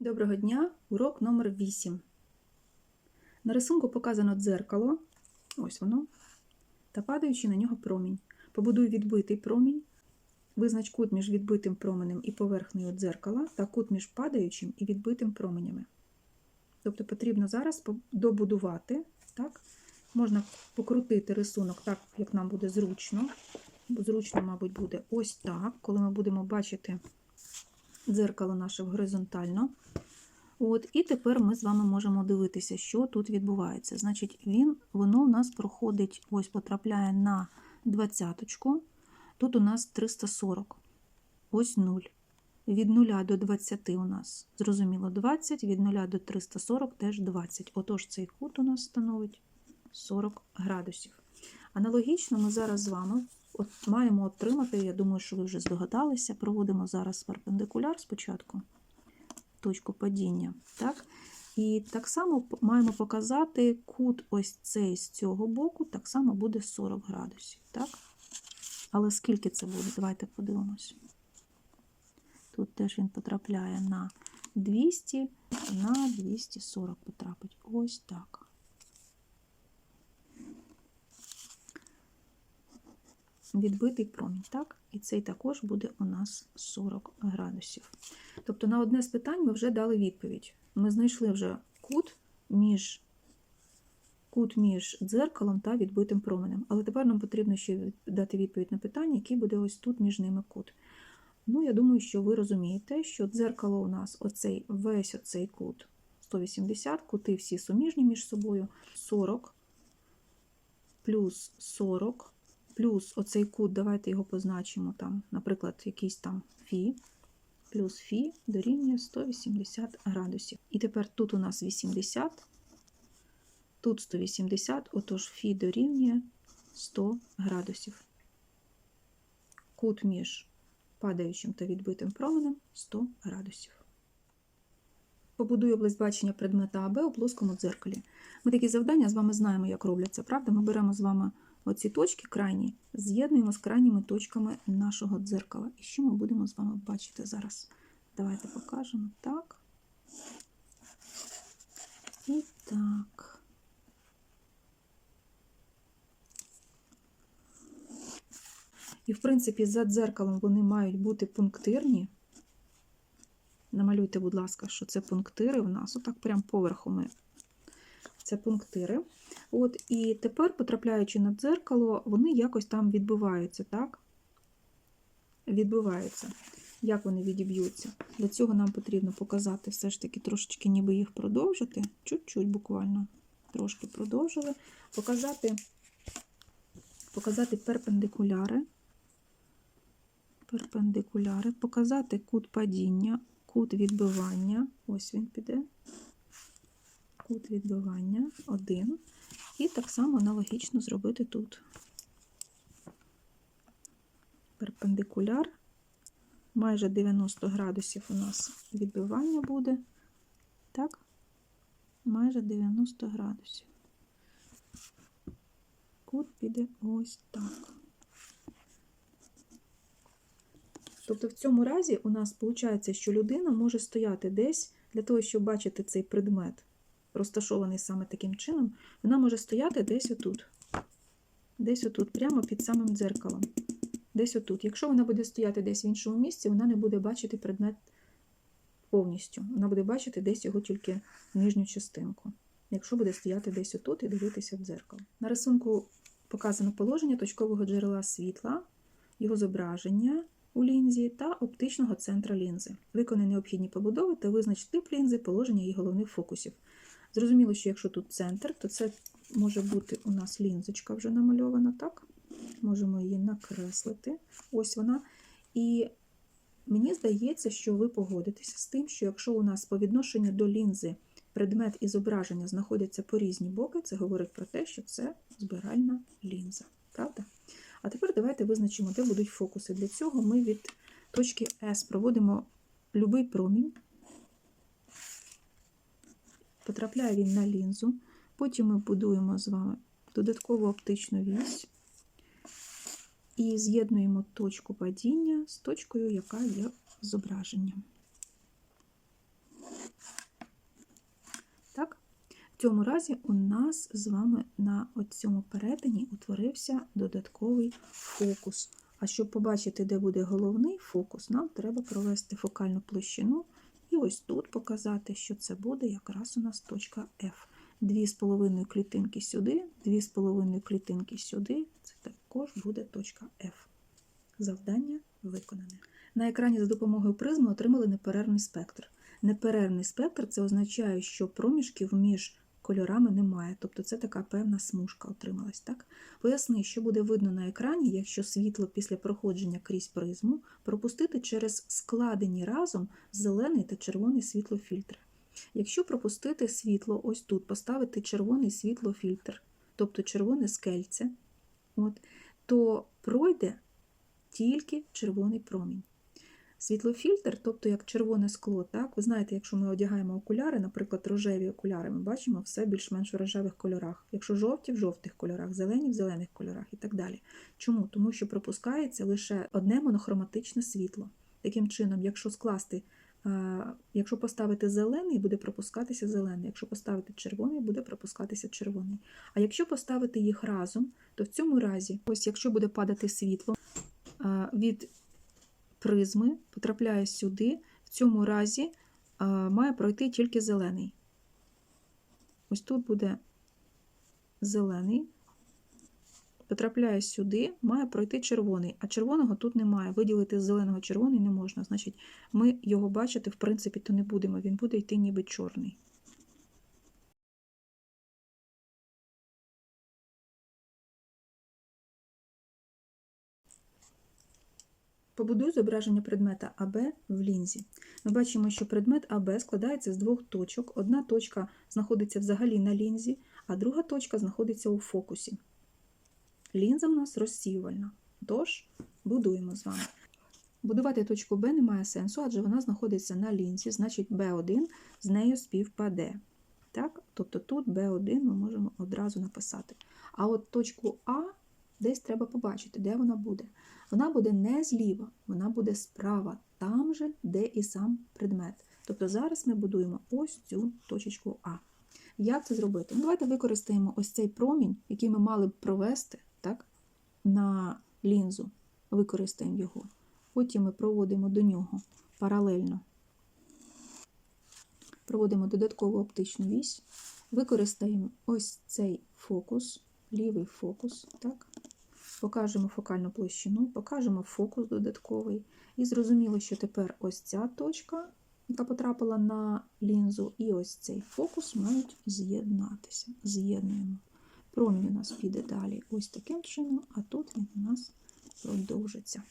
Доброго дня! Урок номер 8. На рисунку показано дзеркало, ось воно, та падаючи на нього промінь. Побудуй відбитий промінь, визнач кут між відбитим променем і поверхнею дзеркала та кут між падаючим і відбитим променями. Тобто потрібно зараз добудувати, так? можна покрутити рисунок так, як нам буде зручно. Зручно, мабуть, буде ось так, коли ми будемо бачити дзеркало наше горизонтально. От, і тепер ми з вами можемо дивитися, що тут відбувається. Значить, він, воно у нас проходить, ось потрапляє на двадцяточку. Тут у нас 340. Ось 0. Від 0 до 20 у нас, зрозуміло, 20, від 0 до 340 теж 20. Отож, цей кут у нас становить 40 градусів. Аналогічно ми зараз з вами от маємо отримати, я думаю, що ви вже здогадалися, проводимо зараз перпендикуляр спочатку точку падіння. Так? І так само маємо показати кут ось цей з цього боку, так само буде 40 градусів. Так? Але скільки це буде? Давайте подивимось. Тут теж він потрапляє на 200, на 240 потрапить. Ось так. Відбитий промінь, так? І цей також буде у нас 40 градусів. Тобто на одне з питань ми вже дали відповідь. Ми знайшли вже кут між, кут між дзеркалом та відбитим променем. Але тепер нам потрібно ще дати відповідь на питання, який буде ось тут між ними кут. Ну, я думаю, що ви розумієте, що дзеркало у нас оцей весь оцей кут 180, кути всі суміжні між собою. 40 плюс 40 плюс оцей кут, давайте його позначимо там, наприклад, якийсь там фі, плюс фі дорівнює 180 градусів. І тепер тут у нас 80, тут 180, отож фі дорівнює 100 градусів. Кут між падаючим та відбитим променем 100 градусів. Побудуй область бачення предмета АБ у плоскому дзеркалі. Ми такі завдання з вами знаємо, як робляться, правда? Ми беремо з вами оці точки крайні, з'єднуємо з крайніми точками нашого дзеркала. І що ми будемо з вами бачити зараз? Давайте покажемо так. І так. І, в принципі, за дзеркалом вони мають бути пунктирні. Намалюйте, будь ласка, що це пунктири в нас. Отак прям поверху ми. Це пунктири. От, і тепер, потрапляючи на дзеркало, вони якось там відбиваються, так? Відбиваються. Як вони відіб'ються? Для цього нам потрібно показати все ж таки трошечки ніби їх продовжити. Чуть-чуть буквально трошки продовжили. Показати, показати перпендикуляри. Перпендикуляри, показати кут падіння, кут відбивання. Ось він піде. Кут відбивання один. І так само аналогічно зробити тут. Перпендикуляр. Майже 90 градусів у нас відбивання буде. Так, майже 90 градусів. Кут піде ось так. Тобто в цьому разі у нас виходить, що людина може стояти десь для того, щоб бачити цей предмет, розташований саме таким чином, вона може стояти десь отут. Десь отут, прямо під самим дзеркалом. Десь отут. Якщо вона буде стояти десь в іншому місці, вона не буде бачити предмет повністю. Вона буде бачити десь його тільки нижню частинку. Якщо буде стояти десь отут і дивитися в дзеркало. На рисунку показано положення точкового джерела світла, його зображення у лінзі та оптичного центра лінзи. Виконай необхідні побудови та визнач тип лінзи, положення її головних фокусів. Зрозуміло, що якщо тут центр, то це може бути у нас лінзочка вже намальована, так? Можемо її накреслити. Ось вона. І мені здається, що ви погодитеся з тим, що якщо у нас по відношенню до лінзи предмет і зображення знаходяться по різні боки, це говорить про те, що це збиральна лінза. Правда? А тепер давайте визначимо, де будуть фокуси. Для цього ми від точки S проводимо любий промінь. Потрапляє він на лінзу. Потім ми будуємо з вами додаткову оптичну вісь і з'єднуємо точку падіння з точкою, яка є зображенням. В цьому разі у нас з вами на цьому перетині утворився додатковий фокус. А щоб побачити, де буде головний фокус, нам треба провести фокальну площину і ось тут показати, що це буде якраз у нас точка F. Дві з половиною клітинки сюди, дві з половиною клітинки сюди. Це також буде точка F. Завдання виконане. На екрані за допомогою призми отримали неперервний спектр. Неперервний спектр це означає, що проміжків між кольорами немає, тобто це така певна смужка отрималась. Так? Поясни, що буде видно на екрані, якщо світло після проходження крізь призму пропустити через складені разом зелений та червоний світлофільтри. Якщо пропустити світло ось тут, поставити червоний світлофільтр, тобто червоне скельце, от, то пройде тільки червоний промінь. Світлофільтр, тобто як червоне скло, так? ви знаєте, якщо ми одягаємо окуляри, наприклад, рожеві окуляри, ми бачимо все більш-менш у рожевих кольорах. Якщо жовті в жовтих кольорах, зелені в зелених кольорах і так далі. Чому? Тому що пропускається лише одне монохроматичне світло. Таким чином, якщо скласти, якщо поставити зелений, буде пропускатися зелений, якщо поставити червоний, буде пропускатися червоний. А якщо поставити їх разом, то в цьому разі, ось якщо буде падати світло від призми потрапляє сюди, в цьому разі має пройти тільки зелений. Ось тут буде зелений, потрапляє сюди, має пройти червоний, а червоного тут немає. Виділити з зеленого червоний не можна. Значить, ми його бачити, в принципі, то не будемо. Він буде йти ніби чорний. Побудуй зображення предмета АБ в лінзі. Ми бачимо, що предмет АБ складається з двох точок. Одна точка знаходиться взагалі на лінзі, а друга точка знаходиться у фокусі. Лінза у нас розсіювальна. Тож, будуємо з вами. Будувати точку Б немає сенсу, адже вона знаходиться на лінзі, значить B1 з нею співпаде. Так? Тобто тут B1 ми можемо одразу написати. А от точку А десь треба побачити, де вона буде. Вона буде не зліва, вона буде справа, там же, де і сам предмет. Тобто зараз ми будуємо ось цю точечку А. Як це зробити? Ну, Давайте використаємо ось цей промінь, який ми мали б провести так, на лінзу. Використаємо його. Потім ми проводимо до нього паралельно. Проводимо додаткову оптичну вісь, використаємо ось цей фокус, лівий фокус. так, Покажемо фокальну площину, покажемо фокус додатковий. І зрозуміло, що тепер ось ця точка, яка потрапила на лінзу, і ось цей фокус мають з'єднатися. З'єднуємо. Промінь у нас піде далі ось таким чином, а тут він у нас продовжиться.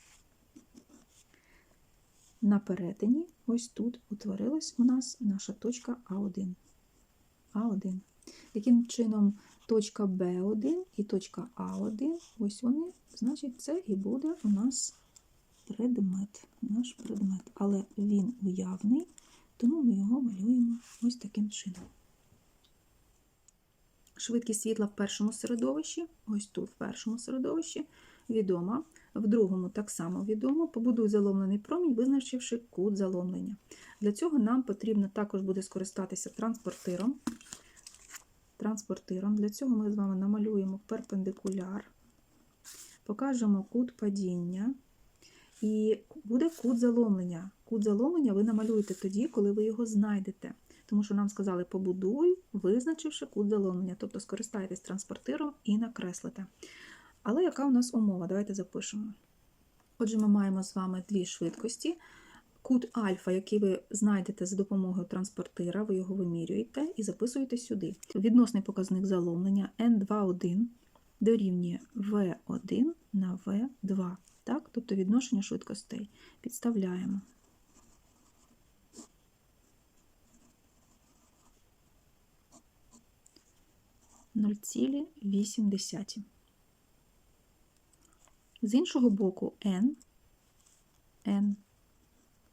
На перетині, ось тут утворилась у нас наша точка А1. А1. Яким чином точка Б1 і точка А1, ось вони, значить, це і буде у нас предмет, наш предмет. Але він уявний, тому ми його малюємо ось таким чином. Швидкість світла в першому середовищі, ось тут в першому середовищі, відома. В другому так само відомо. Побудуй заломлений промінь, визначивши кут заломлення. Для цього нам потрібно також буде скористатися транспортиром транспортиром. Для цього ми з вами намалюємо перпендикуляр, покажемо кут падіння, і буде кут заломлення. Кут заломлення ви намалюєте тоді, коли ви його знайдете. Тому що нам сказали побудуй, визначивши кут заломлення, тобто скористайтесь транспортиром і накреслите. Але яка у нас умова? Давайте запишемо. Отже, ми маємо з вами дві швидкості. Кут альфа, який ви знайдете за допомогою транспортира, ви його вимірюєте і записуєте сюди. Відносний показник заломлення N21 дорівнює V1 на V2. Так? Тобто відношення швидкостей. Підставляємо. Нуль цілі вісім десяті. З іншого боку, N, N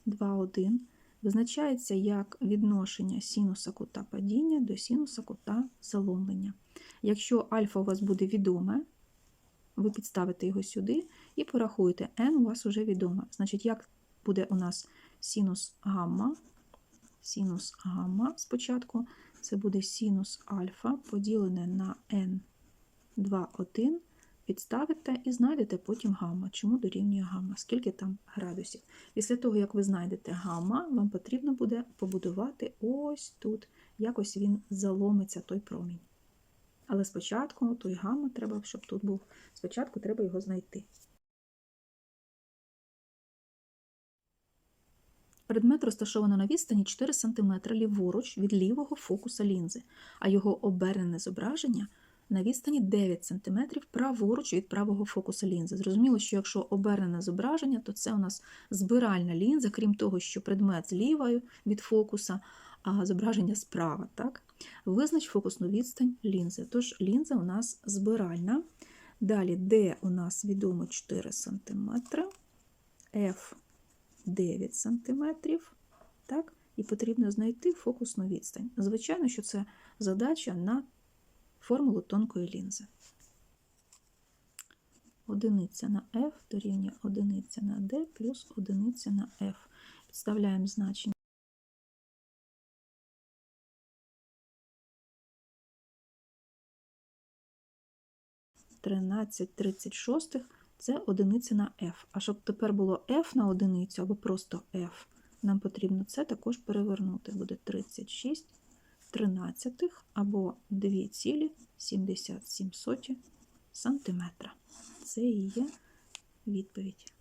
2,1 визначається як відношення синуса кута падіння до синуса кута заломлення. Якщо альфа у вас буде відоме, ви підставите його сюди і порахуєте, n у вас вже відоме. Значить, як буде у нас синус гамма, синус гамма спочатку, Це буде синус альфа поділене на n 2, 1. Підставите і знайдете потім гамма. Чому дорівнює гамма? Скільки там градусів? Після того, як ви знайдете гамма, вам потрібно буде побудувати ось тут. Якось він заломиться той промінь. Але спочатку той гамма треба, щоб тут був. Спочатку треба його знайти. Предмет розташовано на відстані 4 см ліворуч від лівого фокуса лінзи, а його обернене зображення на відстані 9 см праворуч від правого фокуса лінзи. Зрозуміло, що якщо обернене зображення, то це у нас збиральна лінза, крім того, що предмет зліва від фокуса, а зображення справа. Так? Визнач фокусну відстань лінзи. Тож лінза у нас збиральна. Далі, D у нас відомо 4 см, F 9 см. Так? І потрібно знайти фокусну відстань. Звичайно, що це задача на формулу тонкої лінзи. Одиниця на F дорівнює одиниця на D плюс одиниця на F. Підставляємо значення. Тринадцять тридцять шостих це одиниця на F. А щоб тепер було F на одиницю або просто F, нам потрібно це також перевернути. Буде 36 тринадцятих або 2,77 сантиметра. Це і є відповідь.